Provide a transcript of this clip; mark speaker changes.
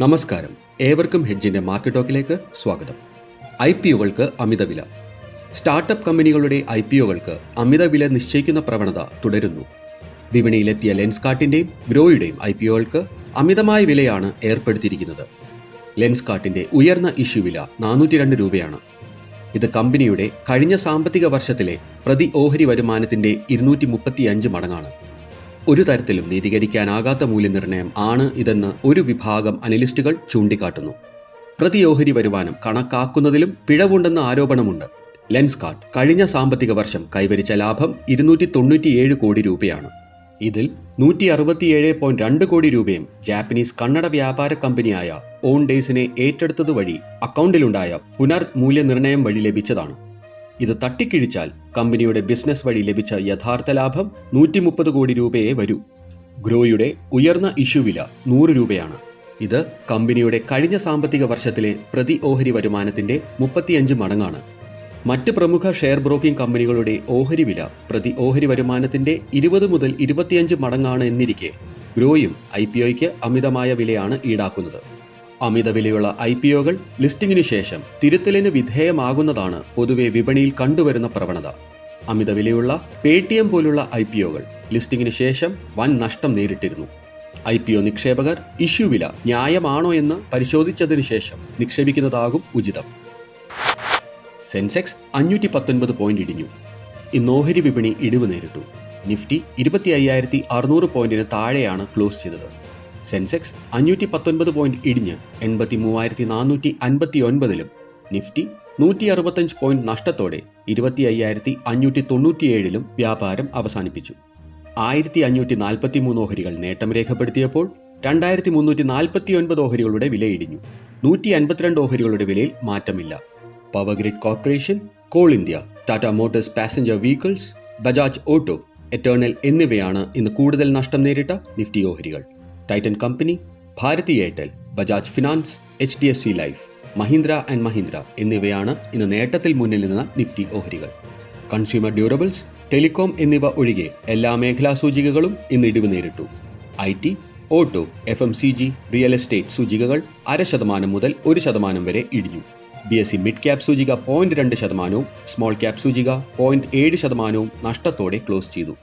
Speaker 1: നമസ്കാരം. ഏവർക്കും ഹെഡ്ജിന്റെ മാർക്കറ്റ് ടോക്കിലേക്ക് സ്വാഗതം. ഐ പി ഒകൾക്ക് അമിതവില സ്റ്റാർട്ടപ്പ് കമ്പനികളുടെ ഐ പി ഒകൾക്ക് അമിതവില നിശ്ചയിക്കുന്ന പ്രവണത തുടരുന്നു. വിപണിയിലെത്തിയ ലെൻസ്കാർട്ടിന്റെയും ഗ്രോയുടെയും ഐ പി ഒകൾക്ക് അമിതമായ വിലയാണ് ഏർപ്പെടുത്തിയിരിക്കുന്നത്. ലെൻസ്കാർട്ടിന്റെ ഉയർന്ന ഇഷ്യൂ വില നാനൂറ്റി രണ്ട് രൂപയാണ്. ഇത് കമ്പനിയുടെ കഴിഞ്ഞ സാമ്പത്തിക വർഷത്തിലെ പ്രതി ഓഹരി വരുമാനത്തിന്റെ ഇരുന്നൂറ്റി മുപ്പത്തിയഞ്ച് മടങ്ങാണ്. ഒരു തരത്തിലും നീതീകരിക്കാനാകാത്ത മൂല്യനിർണയം ആണ് ഇതെന്ന് ഒരു വിഭാഗം അനലിസ്റ്റുകൾ ചൂണ്ടിക്കാട്ടുന്നു. പ്രതിയോഹരി വരുമാനം കണക്കാക്കുന്നതിലും പിഴവുണ്ടെന്ന ആരോപണമുണ്ട്. ലെൻസ്കാർട്ട് കഴിഞ്ഞ സാമ്പത്തിക വർഷം കൈവരിച്ച ലാഭം ഇരുന്നൂറ്റി തൊണ്ണൂറ്റിയേഴ് കോടി രൂപയാണ്. ഇതിൽ നൂറ്റി അറുപത്തിയേഴ് പോയിന്റ് രണ്ട് കോടി രൂപയും ജാപ്പനീസ് കന്നഡ വ്യാപാര കമ്പനിയായ ഓൺ ഡേയ്സിനെ ഏറ്റെടുത്തത് വഴി അക്കൗണ്ടിലുണ്ടായ പുനർമൂല്യനിർണയം വഴി ലഭിച്ചതാണ്. ഇത് തട്ടിക്കിഴിച്ചാൽ കമ്പനിയുടെ ബിസിനസ് വഴി ലഭിച്ച യഥാർത്ഥ ലാഭം നൂറ്റി മുപ്പത് കോടി രൂപയെ വരൂ. ഗ്രോയുടെ ഉയർന്ന ഇഷ്യൂ വില നൂറ് രൂപയാണ്. ഇത് കമ്പനിയുടെ കഴിഞ്ഞ സാമ്പത്തിക വർഷത്തിലെ പ്രതി ഓഹരി വരുമാനത്തിന്റെ മുപ്പത്തിയഞ്ച് മടങ്ങാണ്. മറ്റ് പ്രമുഖ ഷെയർ ബ്രോക്കിംഗ് കമ്പനികളുടെ ഓഹരി വില പ്രതി ഓഹരി വരുമാനത്തിന്റെ ഇരുപത് മുതൽ ഇരുപത്തിയഞ്ച് മടങ്ങാണ് എന്നിരിക്കെ ഗ്രോയും ഐ പി ഒയ്ക്ക് അമിതമായ വിലയാണ് ഈടാക്കുന്നത്. അമിത വിലയുള്ള ഐ പി ഒകൾ ലിസ്റ്റിംഗിന് ശേഷം തിരുത്തലിന് വിധേയമാകുന്നതാണ് പൊതുവെ വിപണിയിൽ കണ്ടുവരുന്ന പ്രവണത. അമിത വിലയുള്ള പേ ടി എം പോലുള്ള ഐ പി ഒകൾ ലിസ്റ്റിംഗിന് ശേഷം വൻ നഷ്ടം നേരിട്ടിരുന്നു. ഐ പി ഒ നിക്ഷേപകർ ഇഷ്യൂ വില ന്യായമാണോ എന്ന് പരിശോധിച്ചതിന് ശേഷം നിക്ഷേപിക്കുന്നതാകും ഉചിതം. സെൻസെക്സ് അഞ്ഞൂറ്റി പത്തൊൻപത് പോയിന്റ് ഇടിഞ്ഞു. ഇന്ന് ഓഹരി വിപണി ഇടിവ് നേരിട്ടു. നിഫ്റ്റി ഇരുപത്തി അയ്യായിരത്തി അറുന്നൂറ് പോയിന്റിന് താഴെയാണ് ക്ലോസ് ചെയ്തത്. സെൻസെക്സ് അഞ്ഞൂറ്റി പത്തൊൻപത് പോയിന്റ് ഇടിഞ്ഞ് എൺപത്തി മൂവായിരത്തി നാനൂറ്റി അൻപത്തി ഒൻപതിലും നിഫ്റ്റി നൂറ്റി അറുപത്തഞ്ച് പോയിന്റ് നഷ്ടത്തോടെ ഇരുപത്തി അയ്യായിരത്തി അഞ്ഞൂറ്റി തൊണ്ണൂറ്റിയേഴിലും വ്യാപാരം അവസാനിപ്പിച്ചു. ആയിരത്തി അഞ്ഞൂറ്റി നാൽപ്പത്തി മൂന്ന് ഓഹരികൾ നേട്ടം രേഖപ്പെടുത്തിയപ്പോൾ രണ്ടായിരത്തി മുന്നൂറ്റി നാൽപ്പത്തി ഒൻപത് ഓഹരികളുടെ വില ഇടിഞ്ഞു. നൂറ്റി അൻപത്തിരണ്ട് ഓഹരികളുടെ വിലയിൽ മാറ്റമില്ല. Power grid corporation coal India Tata motors passenger vehicles Bajaj auto Eternal എന്നിവയാണ് ഇന്ന് കൂടുതൽ നഷ്ടം നേരിട്ട നിഫ്റ്റി ഓഹരികൾ. Titan company Bharti Airtel Bajaj finance H D F C life Mahindra and Mahindra എന്നിവയാണ് ഇന്ന് നേട്ടത്തിൽ മുന്നിൽ നിന്ന നിഫ്റ്റി ഓഹരികൾ. കൺസ്യൂമർ ഡ്യൂറബിൾസ് ടെലികോം എന്നിവ ഒഴികെ എല്ലാ മേഖലാ സൂചികകളും ഇന്ന് ഇടിവ് നേരിട്ടു. I T auto F M C G real estate സൂചികകൾ അര ശതമാനം മുതൽ ഒരു ശതമാനം വരെ ഇടിഞ്ഞു. B S C mid cap സൂചിക പോയിന്റ് രണ്ട് ശതമാനവും സ്മോൾ ക്യാപ് സൂചിക പോയിന്റ് ഏഴ് ശതമാനവും നഷ്ടത്തോടെ ക്ലോസ് ചെയ്തു.